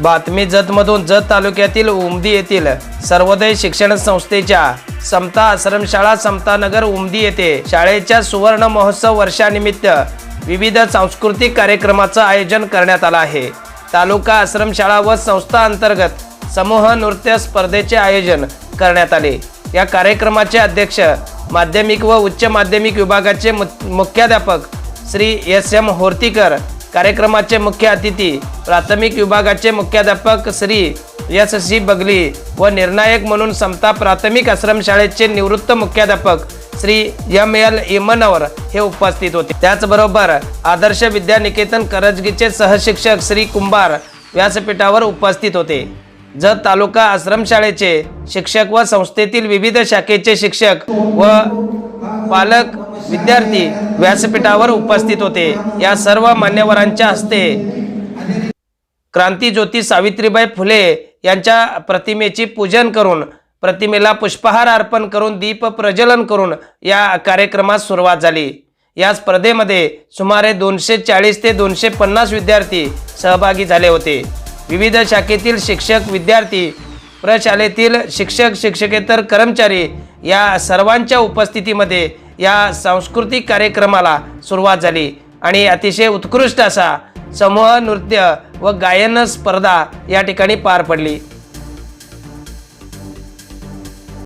बातमी जतमधून जत तालुक्यातील उमदी येथील सर्वोदय शिक्षण संस्थेच्या समता आश्रमशाळा समतानगर उमदी येथे शाळेच्या सुवर्ण महोत्सव वर्षानिमित्त विविध सांस्कृतिक कार्यक्रमाचं आयोजन करण्यात आलं आहे. तालुका आश्रमशाळा व संस्था अंतर्गत समूह नृत्य स्पर्धेचे आयोजन करण्यात आले. या कार्यक्रमाचे अध्यक्ष माध्यमिक व उच्च माध्यमिक विभागाचे मु- मुख्याध्यापक श्री एस एम होर्तीकर कार्यक्रमाचे मुख्य अतिथी प्राथमिक विभागाचे मुख्याध्यापक श्री एस. सी. बगली व निर्णायक म्हणून समता प्राथमिक आश्रमशाळेचे निवृत्त मुख्याध्यापक श्री एम. एल. इमनवर हे उपस्थित होते. त्याचबरोबर आदर्श विद्यानिकेतन करजगीचे सहशिक्षक श्री कुंभार व्यासपीठावर उपस्थित होते. जत तालुका आश्रमशाळेचे शिक्षक व संस्थेतील विविध शाखेचे शिक्षक व पालक विद्यार्थी व्यासपीठावर उपस्थित होते. या सर्व मान्यवरांच्या हस्ते क्रांतीज्योती सावित्रीबाई फुले यांच्या प्रतिमेची पूजन करून प्रतिमेला पुष्पहार अर्पण करून दीप प्रज्वलन करून या कार्यक्रमास सुरुवात झाली. या स्पर्धेमध्ये सुमारे दोनशे चाळीस ते दोनशे पन्नास विद्यार्थी सहभागी झाले होते. विविध शाखेतील शिक्षक विद्यार्थी प्रशालेतील शिक्षक शिक्षकेतर कर्मचारी या सर्वांच्या उपस्थितीमध्ये या सांस्कृतिक कार्यक्रमाला सुरुवात झाली. आणि अतिशय उत्कृष्ट असा समूह नृत्य व गायन स्पर्धा या ठिकाणी पार पडली.